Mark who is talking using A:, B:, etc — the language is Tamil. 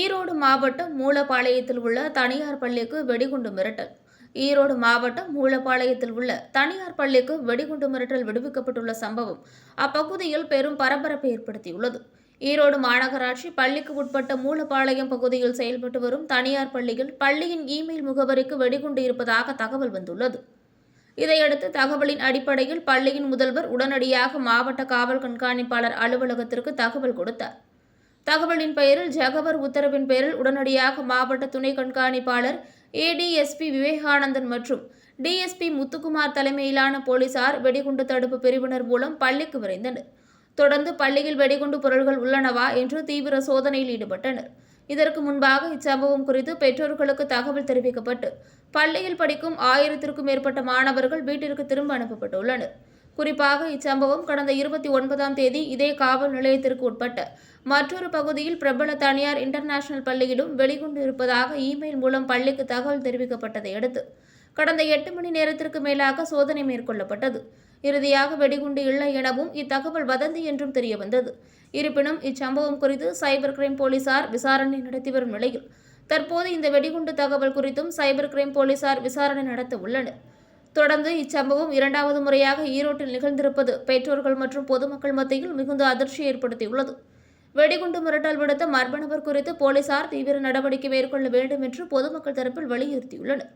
A: ஈரோடு மாவட்டம் மூலப்பாளையத்தில் உள்ள தனியார் பள்ளிக்கு வெடிகுண்டு மிரட்டல். ஈரோடு மாவட்டம் மூலப்பாளையத்தில் உள்ள தனியார் பள்ளிக்கு வெடிகுண்டு மிரட்டல் விடுவிக்கப்பட்டுள்ள சம்பவம் அப்பகுதியில் பெரும் பரபரப்பை ஏற்படுத்தியுள்ளது. ஈரோடு மாநகராட்சி பள்ளிக்கு உட்பட்ட மூலப்பாளையம் பகுதியில் செயல்பட்டு வரும் தனியார் பள்ளியில் பள்ளியின் இமெயில் முகவரிக்கு வெடிகுண்டு இருப்பதாக தகவல் வந்துள்ளது. இதையடுத்து தகவலின் அடிப்படையில் பள்ளியின் முதல்வர் உடனடியாக மாவட்ட காவல் கண்காணிப்பாளர் அலுவலகத்திற்கு தகவல் கொடுத்தார். தகவலின் பெயரில் ஜகவர் உத்தரவின் பேரில் உடனடியாக மாவட்ட துணை கண்காணிப்பாளர் ஏடிஎஸ்பி விவேகானந்தன் மற்றும் டிஎஸ்பி முத்துக்குமார் தலைமையிலான போலீசார் வெடிகுண்டு தடுப்பு பிரிவினர் மூலம் பள்ளிக்கு விரைந்தனர். தொடர்ந்து பள்ளியில் வெடிகுண்டு பொருள்கள் உள்ளனவா என்று தீவிர சோதனையில் ஈடுபட்டனர். இதற்கு முன்பாக இச்சம்பவம் குறித்து பெற்றோர்களுக்கு தகவல் தெரிவிக்கப்பட்டு பள்ளியில் படிக்கும் ஆயிரத்திற்கும் மேற்பட்ட மாணவர்கள் வீட்டிற்கு திரும்ப அனுப்பப்பட்டுள்ளனர். குறிப்பாக இச்சம்பவம் கடந்த இருபத்தி ஒன்பதாம் தேதி இதே காவல் நிலையத்திற்கு உட்பட்ட மற்றொரு பகுதியில் பிரபல தனியார் இன்டர்நேஷனல் பள்ளியிலும் வெளிகொண்டு இருப்பதாக இமெயில் மூலம் பள்ளிக்கு தகவல் தெரிவிக்கப்பட்டதை அடுத்து கடந்த எட்டு மணி நேரத்திற்கு மேலாக சோதனை மேற்கொள்ளப்பட்டது. இறுதியாக வெடிகுண்டு இல்லை எனவும் இத்தகவல் வதந்தி என்றும் தெரியவந்தது. இருப்பினும் இச்சம்பவம் குறித்து சைபர் கிரைம் போலீசார் விசாரணை நடத்தி வரும் நிலையில் தற்போது இந்த வெடிகுண்டு தகவல் குறித்தும் சைபர் கிரைம் போலீசார் விசாரணை நடத்த உள்ளனர். தொடர்ந்து இச்சம்பவம் இரண்டாவது முறையாக ஈரோட்டில் நிகழ்ந்திருப்பது பெற்றோர்கள் மற்றும் பொதுமக்கள் மத்தியில் மிகுந்த அதிர்ச்சியை ஏற்படுத்தியுள்ளது. வெடிகுண்டு மிரட்டல் விடுத்த மர்ம நபர் குறித்து போலீசார் தீவிர நடவடிக்கை மேற்கொள்ள வேண்டும் என்று பொதுமக்கள் தரப்பில் வலியுறுத்தியுள்ளனர்.